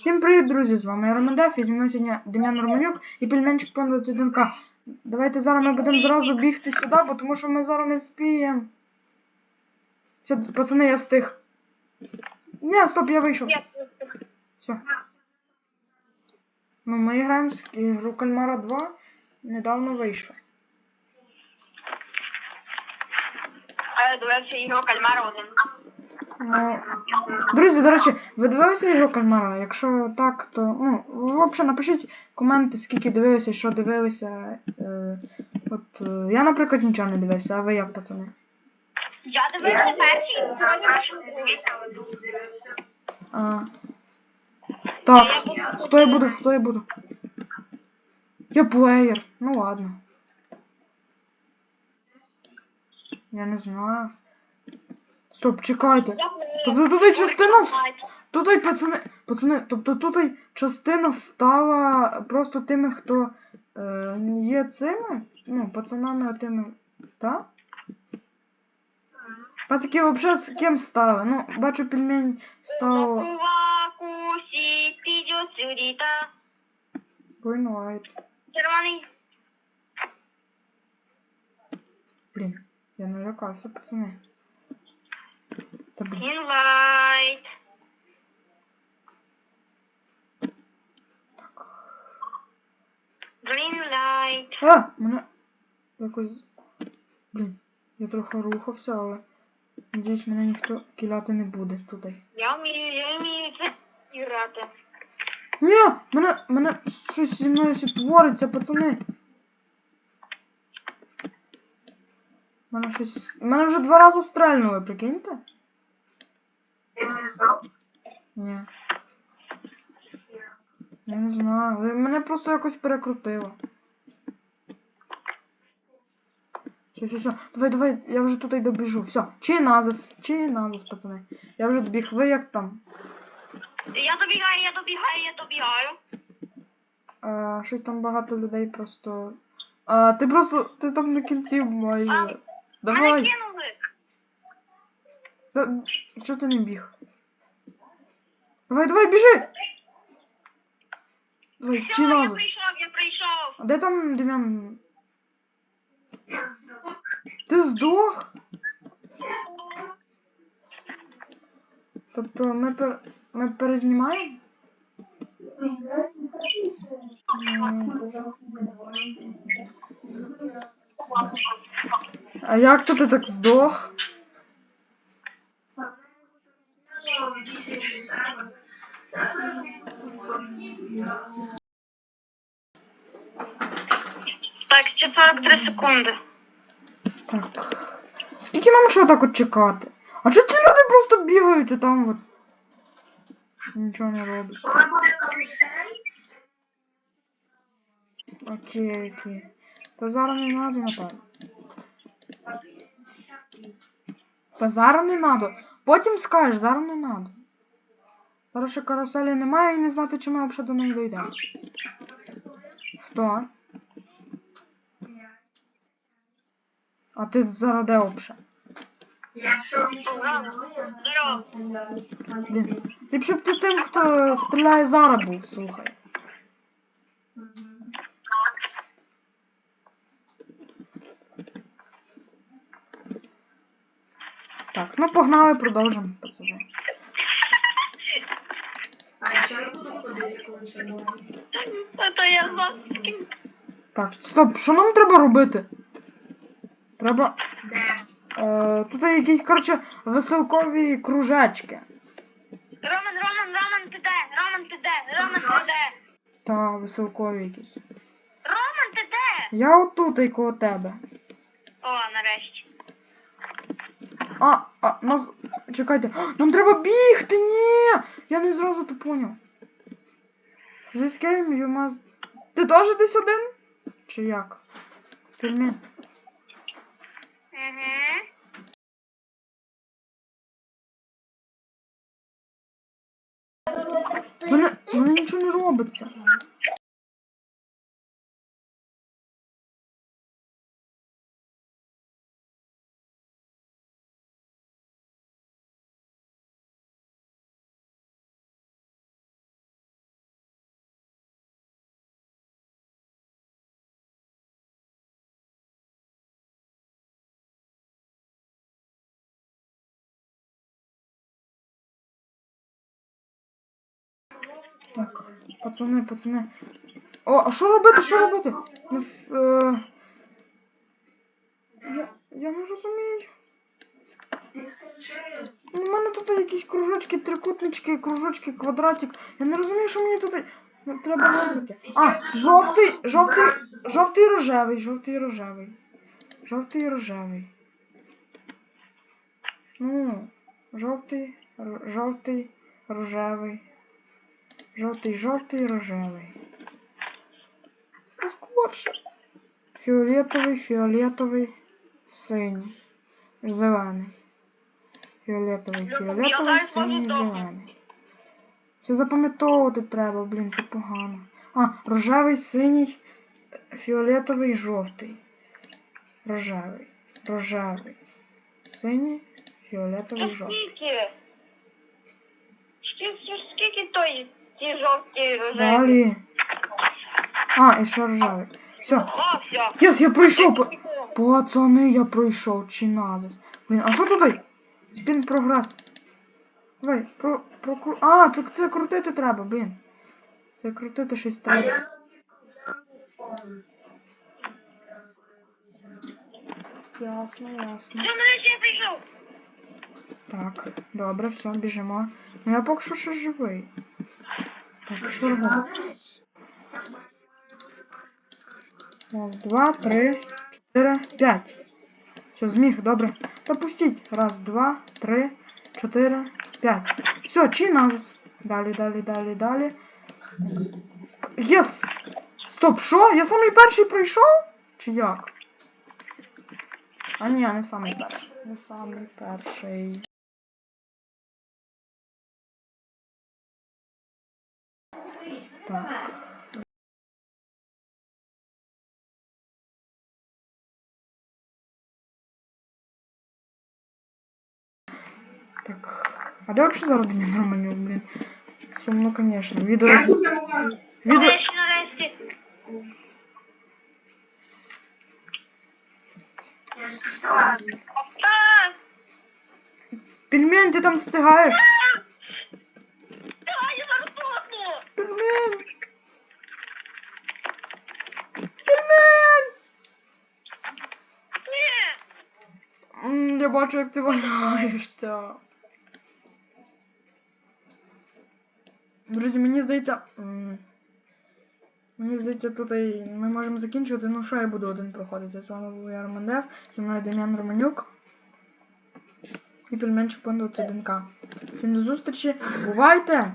Всім привіт, друзі! З вами я Романдеф і зі мною сьогодні Дем'ян Романюк і пельменчик пан 21К. Давайте зараз ми будемо зразу бігти сюди, бо тому що ми зараз не вспіємо. Все, пацани, я встиг. Ні, стоп, я вийшов. Все. Ну, ми граємо в ігру Кальмара 2. Недавно вийшов. А, до ігру Кальмара 1. Ми... Друзі, до речі, ви дивилися ігру Кальмара? Якщо так, то ну, взагалі напишіть коменти, скільки дивилися, що дивилися. Е, от, е, я, наприклад, нічого не дивився, а ви як, пацани? Я дивився перший, А, так, хто я буду, хто я буду? Я плеєр, ну ладно. Я не знаю. Стоп, чекайте. Тобто тут і частина. Тут і пацани, пацани, тобто тут і частина стала просто тими, хто е, є цими, ну, пацанами тими, так? Пацаки взагалі з ким стали? Ну, бачу, пельмень став Light. Червоний. Блін, я налякався, пацани. Та блін. Інвайт. Грінлайт. А! Мене якось. Блін, я трохи рухався, але. Надіюсь, мене ніхто кіляти не буде туди. Я вмію, я вмію це грати. Ні! Мене. мене щось зі мною все твориться, пацани. Мене щось. Мене вже два рази стрельнули, прикиньте? Ні. Я не знаю. ви- Мене просто якось перекрутило. Все, все, все. Давай, давай, я вже тут і добіжу. Все. Чи назис, чи назис, пацани. Я вже добіг. Ви як там? Я добігаю, я добігаю, я добігаю. А, щось там багато людей просто. А, ти просто. Ти там на кінці майже. Мене Давай. кинули. Да, що ти не біг? Давай, давай, біжи! Давай, Все, чи я назис. прийшов, я прийшов. А де там Дем'ян? Ти здох? Тобто ми пер... ми перезнімаємо? А як то ти так здох? 43 секунди. Так. Скільки нам ще так от чекати? А чого ці люди просто бігають і там от? Нічого не роблять. Окей, окей. Та зараз не надо, напевно. Та зараз не надо. Потім скажеш, зараз не надо. Зараз ще каруселі немає і не знати, чи ми взагалі до неї дійдемо. Хто? А ти зараз де взагалі? Блін. Ліпше б ти тим, хто стріляє зараз був, слухай. Так, ну погнали, продовжимо, пацани. Це я завжди. Так, стоп, що нам треба робити? Треба. Е, тут є якісь, коротше, веселкові кружечки. Роман, Роман, Роман, ти де? Роман, ти де? Роман, ти де? Та веселкові якісь. Роман, ти де? Я отут і коло тебе. О, нарешті. А, а, нас. Чекайте. А, Нам треба бігти, ні! Я не зразу то поняв. This game you must... Ти теж десь один? Чи як? Пельмен. Угу. Мене, мене нічого не робиться. Так, пацани, пацани. О, а що робити? Що робити? Ну, е... я, я не розумію. У мене тут якісь кружочки, трикутнички, кружочки, квадратик. Я не розумію, що мені тут треба робити. А, жовтий, жовтий, жовтий рожевий, жовтий рожевий. Жовтий рожевий. Ну, жовтий, жовтий, рожевий. Жовтий, жовтий, рожевий. Скорше. Фіолетовий, фіолетовий, синій, зелений. Фіолетовий, фіолетовий, синій, зелений. Це запам'ятовувати треба, блін, це погано. А, рожевий, синій, фіолетовий, жовтий. Рожевий, рожевий, синій, фіолетовий, жовтий. скільки? Скільки, скільки тої ті жовті рожеві? Далі. А, і ще рожевий. Все. Все. Єс, я пройшов. па- Пацани, я пройшов. Чи назис. Блін, а що тут? Спін прогрес. Давай, про, про, А, це, це крутити треба, блін. Це крутити щось треба. Ясно, ясно. Мене ще прийшов. Так, добре, все, біжимо. Ну я поки що ще живий. Так, що робимо? Раз, два, три, чотири, п'ять. Все, зміг, добре. Та пустіть. Раз, два, три, чотири, п'ять. Все, чи назис. Далі, далі, далі, далі. Єс! Стоп, що? Я самий перший пройшов? Чи як? А ні, я не самий перший. Не самий перший. Так. Так. А де вообще зараз Дем'ян Романюк, блін? Сумно, конечно. Відео... Відео... Нарешті, нарешті. Так. Пельмень, ти там встигаєш? Давай, я зараз тухну. Пельмень! Пельмень! Ні. М, Я бачу, як ти валяєшся. Друзі, мені здається. Мені здається, тут і ми можемо закінчувати. Ну що я буду один проходити? З вами був я Роман Дев, зі мною Дем'ян Романюк. І пельменчик Пон 21К. Всім до зустрічі. Бувайте!